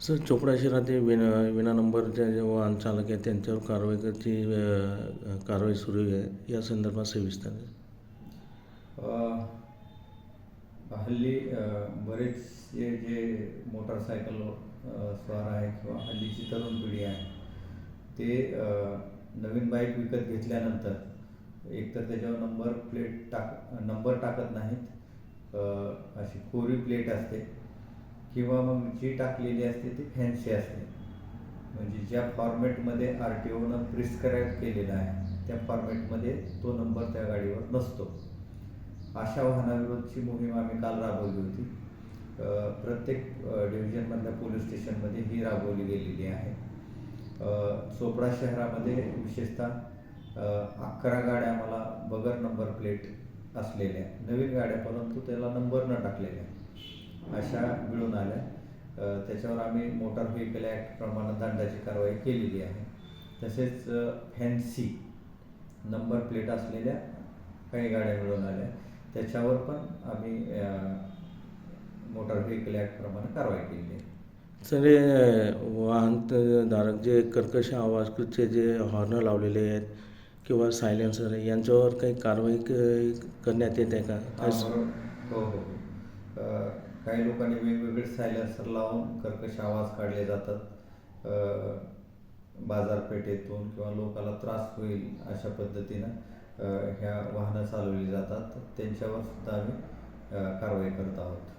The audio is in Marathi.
सर चोपडा शहरातील विना विना नंबरच्या जे वाहन चालक आहेत त्यांच्यावर कारवाई करची कारवाई सुरू आहे. या संदर्भात सविस्तर हल्ली बरेचसे जे मोटरसायकल स्वार आहे किंवा हल्लीची तरुण पिढी आहे ते नवीन बाईक विकत घेतल्यानंतर एकतर त्याच्यावर नंबर प्लेट टाक नंबर टाकत नाहीत. अशी कोरी प्लेट असते. किंवा मग जी टाकलेली असते ती फॅन्सी असते. म्हणजे ज्या फॉर्मॅटमध्ये आर टी ओनं प्रिस्क्राईब केलेला आहे त्या फॉर्मॅटमध्ये तो नंबर त्या गाडीवर नसतो. अशा वाहनाविरोधाची मोहीम आम्ही काल राबवली होती. प्रत्येक डिव्हिजनमधल्या पोलीस स्टेशनमध्ये ही राबवली गेलेली आहे. चोपडा शहरामध्ये विशेषतः अकरा गाड्या मला बगर नंबर प्लेट असलेल्या नवीन गाड्या परंतु त्याला नंबर न टाकलेल्या. अशा मिळून आल्या. त्याच्यावर आम्ही मोटार व्हेकल ॲक्ट प्रमाणे दंडाची कारवाई केलेली आहे. तसेच फॅन्सी नंबर प्लेट असलेल्या काही गाड्या मिळून आल्या. त्याच्यावर पण आम्ही मोटार व्हेकल ॲक्ट प्रमाणे कारवाई केलेली आहे. सर हे वाहन त- धारक जे कर्कश आवाजचे जे हॉर्न लावलेले आहेत किंवा सायलेन्सर यांच्यावर काही कारवाई क- करण्यात येते का? हो हो हो. काही लोकांनी वेगवेगळे सायलेन्सर लावून कर्कश आवाज काढले जातात. बाजारपेठेतून किंवा लोकाला त्रास होईल अशा पद्धतीनं ह्या वाहनं चालवली जातात. त्यांच्यावर सुद्धा आम्ही कारवाई करत आहोत.